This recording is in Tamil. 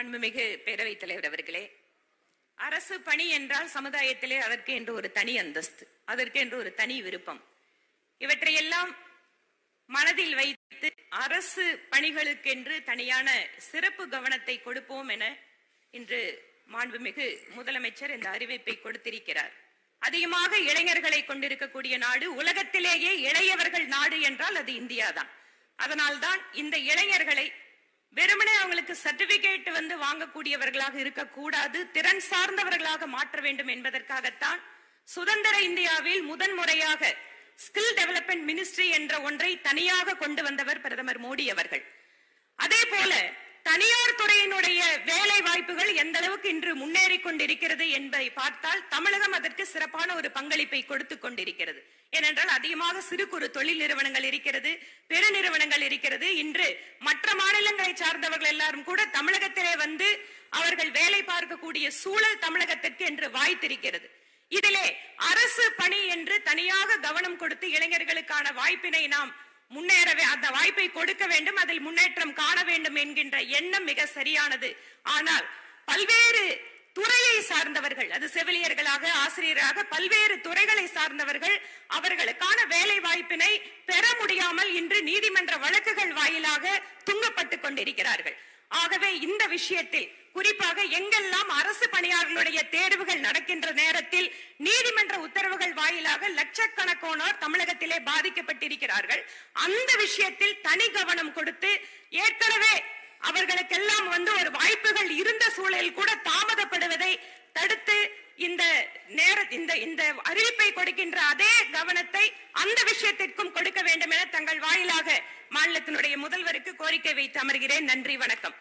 மாண்புமிகு பேரவைத் தலைவர் அவர்களே அரசு பணி என்றால் சமுதாயத்திலே அதற்கு என்று ஒரு தனி அந்தஸ்து அதற்கு என்று ஒரு தனி விருப்பம். இவற்றையெல்லாம் மனதில் வைத்து அரசு பணிகளுக்கென்று தனியான சிறப்பு கவனத்தை கொடுப்போம் என இன்று மாண்புமிகு முதலமைச்சர் இந்த அறிவிப்பை கொடுத்திருக்கிறார். அதிகமாக இளைஞர்களை கொண்டிருக்கக்கூடிய நாடு உலகத்திலேயே இளையவர்கள் நாடு என்றால் அது இந்தியா தான் அதனால்தான் இந்த இளைஞர்களை சர்டிபிகேட் வந்து வாங்கக்கூடியவர்களாக இருக்கக்கூடாது திறன் சார்ந்தவர்களாக மாற்ற வேண்டும் என்பதற்காகத்தான் சுதந்திர இந்தியாவில் முதன்முறையாக ஸ்கில் டெவலப்மெண்ட் மினிஸ்ட்ரி என்ற ஒன்றை தனியாக கொண்டு வந்தவர் பிரதமர் மோடி அவர்கள். அதே போல தனியார் அமைப்புகள் எந்த அளவுக்கு இன்று முன்னேறி கொண்டிருக்கிறது என்பதை பார்த்தால் தமிழகம் அதற்கு சிறப்பான ஒரு பங்களிப்பை கொடுத்து கொண்டிருக்கிறது. ஏனென்றால் அதிகமாக சிறு குறு தொழில் நிறுவனங்கள் இருக்கிறது பெருநிறுவனங்கள் இருக்கிறது. இன்று மற்ற மாநிலங்களை சார்ந்தவர்கள் எல்லாரும் கூட தமிழகத்திலே வந்து அவர்கள் வேலை பார்க்கக்கூடிய சூழல் தமிழகத்திற்கு என்று வாய்த்திருக்கிறது. இதிலே அரசு பணி என்று தனியாக கவனம் கொடுத்து இளைஞர்களுக்கான வாய்ப்பினை நாம் முன்னேறவே அந்த வாய்ப்பை கொடுக்க வேண்டும் அதில் முன்னேற்றம் காண வேண்டும் என்கின்ற எண்ணம் மிக சரியானது. ஆனால் பல்வேறு துறையை சார்ந்தவர்கள் அது செவிலியர்களாக ஆசிரியராக பல்வேறு துறைகளை சார்ந்தவர்கள் அவர்களுக்கான வேலை வாய்ப்பினை பெற முடியாமல் இன்று நீதிமன்ற வழக்குகள் வாயிலாக துங்கப்பட்டு கொண்டிருக்கிறார்கள். ஆகவே இந்த விஷயத்தில் குறிப்பாக எங்கெல்லாம் அரசு பணியாளர்களுடைய தேர்வுகள் நடக்கின்ற நேரத்தில் நீதிமன்ற உத்தரவுகள் வாயிலாக லட்சக்கணக்கானோர் தமிழகத்திலே பாதிக்கப்பட்டிருக்கிறார்கள். அந்த விஷயத்தில் தனி கவனம் கொடுத்து ஏற்கனவே அவர்களுக்கெல்லாம் வந்து ஒரு வாய்ப்புகள் இருந்த சூழலில் கூட தாமதப்படுவதை தடுத்து இந்த நேர இந்த இந்த அறிவிப்பை கொடுக்கின்ற அதே கவனத்தை அந்த விஷயத்திற்கும் கொடுக்க வேண்டும் என தங்கள் வாயிலாக மாநிலத்தினுடைய முதல்வருக்கு கோரிக்கை வைத்து அமர்கிறேன். நன்றி வணக்கம்.